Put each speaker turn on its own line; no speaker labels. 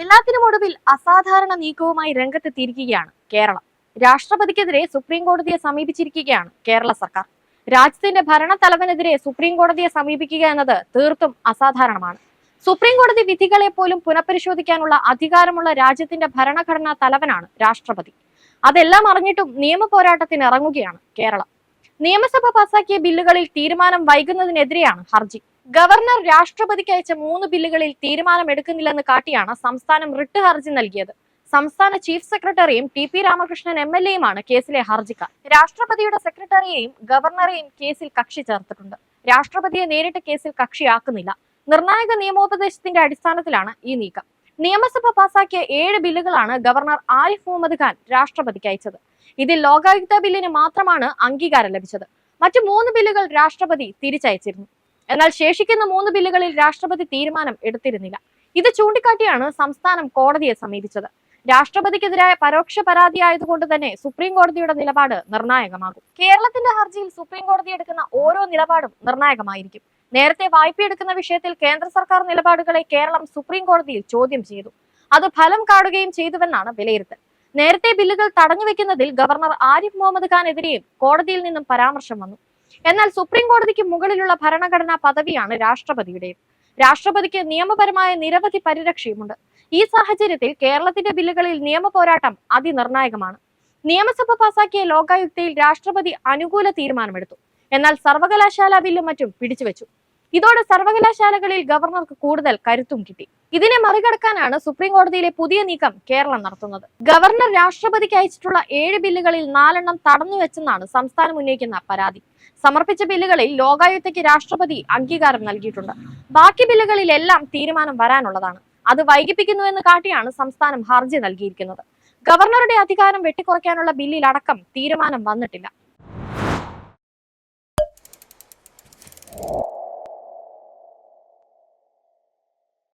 എല്ലാത്തിനും ഒടുവിൽ അസാധാരണ നീക്കവുമായി രംഗത്തെത്തിയിരിക്കുകയാണ് കേരളം. രാഷ്ട്രപതിക്കെതിരെ സുപ്രീം കോടതിയെ സമീപിച്ചിരിക്കുകയാണ് കേരള സർക്കാർ. രാജ്യത്തിന്റെ ഭരണത്തലവനെതിരെ സുപ്രീം കോടതിയെ സമീപിക്കുക എന്നത് തീർത്തും അസാധാരണമാണ്. സുപ്രീം കോടതി വിധികളെ പോലും പുനഃപരിശോധിക്കാനുള്ള അധികാരമുള്ള രാജ്യത്തിന്റെ ഭരണഘടനാ തലവനാണ് രാഷ്ട്രപതി. അതെല്ലാം അറിഞ്ഞിട്ടും നിയമ പോരാട്ടത്തിന് ഇറങ്ങുകയാണ് കേരളം. നിയമസഭ പാസാക്കിയ ബില്ലുകളിൽ തീരുമാനം വൈകുന്നതിനെതിരെയാണ് ഹർജി. ഗവർണർ രാഷ്ട്രപതിക്ക് അയച്ച മൂന്ന് ബില്ലുകളിൽ തീരുമാനം എടുക്കുന്നില്ലെന്ന് കാട്ടിയാണ് സംസ്ഥാനം റിട്ട് ഹർജി നൽകിയത്. സംസ്ഥാന ചീഫ് സെക്രട്ടറിയും T P Ramakrishnan M L എയുമാണ് കേസിലെ ഹർജിക്കാർ. രാഷ്ട്രപതിയുടെ സെക്രട്ടറിയെയും ഗവർണറെയും കേസിൽ കക്ഷി ചേർത്തിട്ടുണ്ട്. രാഷ്ട്രപതിയെ നേരിട്ട് കേസിൽ കക്ഷിയാക്കുന്നില്ല. നിർണായക നിയമോപദേശത്തിന്റെ അടിസ്ഥാനത്തിലാണ് ഈ നീക്കം. നിയമസഭ പാസാക്കിയ ഏഴ് ബില്ലുകളാണ് ഗവർണർ ആരിഫ് മുഹമ്മദ് ഖാൻ രാഷ്ട്രപതിക്ക് അയച്ചത്. ഇതിൽ ലോകായുക്ത ബില്ലിന് മാത്രമാണ് അംഗീകാരം ലഭിച്ചത്. മറ്റു മൂന്ന് ബില്ലുകൾ രാഷ്ട്രപതി തിരിച്ചയച്ചിരുന്നു. എന്നാൽ ശേഷിക്കുന്ന മൂന്ന് ബില്ലുകളിൽ രാഷ്ട്രപതി തീരുമാനം എടുത്തിരുന്നില്ല. ഇത് ചൂണ്ടിക്കാട്ടിയാണ് സംസ്ഥാനം കോടതിയെ സമീപിച്ചത്. രാഷ്ട്രപതിക്കെതിരായ പരോക്ഷ പരാതി ആയതുകൊണ്ട് തന്നെ സുപ്രീം കോടതിയുടെ നിലപാട് നിർണായകമാകും. കേരളത്തിന്റെ ഹർജിയിൽ സുപ്രീം കോടതി എടുക്കുന്ന ഓരോ നിലപാടും നിർണായകമായിരിക്കും. നേരത്തെ വായ്പയെടുക്കുന്ന വിഷയത്തിൽ കേന്ദ്ര സർക്കാർ നിലപാടുകളെ കേരളം സുപ്രീം കോടതിയിൽ ചോദ്യം ചെയ്തു. അത് ഫലം കാണുകയും ചെയ്തുവെന്നാണ് വിലയിരുത്തൽ. നേരത്തെ ബില്ലുകൾ തടഞ്ഞുവെക്കുന്നതിൽ ഗവർണർ ആരിഫ് മുഹമ്മദ് ഖാൻ എതിരെയും കോടതിയിൽ നിന്നും പരാമർശം വന്നു. എന്നാൽ സുപ്രീം കോടതിക്ക് മുകളിലുള്ള ഭരണഘടനാ പദവിയാണ് രാഷ്ട്രപതിയുടേത്. രാഷ്ട്രപതിക്ക് നിയമപരമായ നിരവധി പരിരക്ഷയുമുണ്ട്. ഈ സാഹചര്യത്തിൽ കേരളത്തിന്റെ ബില്ലുകളിൽ നിയമ പോരാട്ടം അതിനിർണായകമാണ്. നിയമസഭ പാസാക്കിയ ലോകായുക്തയിൽ രാഷ്ട്രപതി അനുകൂല തീരുമാനമെടുത്തു. എന്നാൽ സർവകലാശാല ബില്ലും മറ്റും പിടിച്ചുവെച്ചു. ഇതോടെ സർവകലാശാലകളിൽ ഗവർണർക്ക് കൂടുതൽ കരുത്തും കിട്ടി. ഇതിനെ മറികടക്കാനാണ് സുപ്രീം കോടതിയിലെ പുതിയ നീക്കം കേരളം നടത്തുന്നത്. ഗവർണർ രാഷ്ട്രപതിക്ക് അയച്ചിട്ടുള്ള ഏഴ് ബില്ലുകളിൽ നാലെണ്ണം തടഞ്ഞുവെച്ചെന്നാണ് സംസ്ഥാനം ഉന്നയിക്കുന്ന പരാതി. സമർപ്പിച്ച ബില്ലുകളിൽ ലോകായുക്തയ്ക്ക് രാഷ്ട്രപതി അംഗീകാരം നൽകിയിട്ടുണ്ട്. ബാക്കി ബില്ലുകളിലെല്ലാം തീരുമാനം വരാനുള്ളതാണ്. അത് വൈകിപ്പിക്കുന്നുവെന്ന് കാട്ടിയാണ് സംസ്ഥാനം ഹർജി നൽകിയിരിക്കുന്നത്. ഗവർണറുടെ അധികാരം വെട്ടിക്കുറയ്ക്കാനുള്ള ബില്ലിലടക്കം തീരുമാനം വന്നിട്ടില്ല.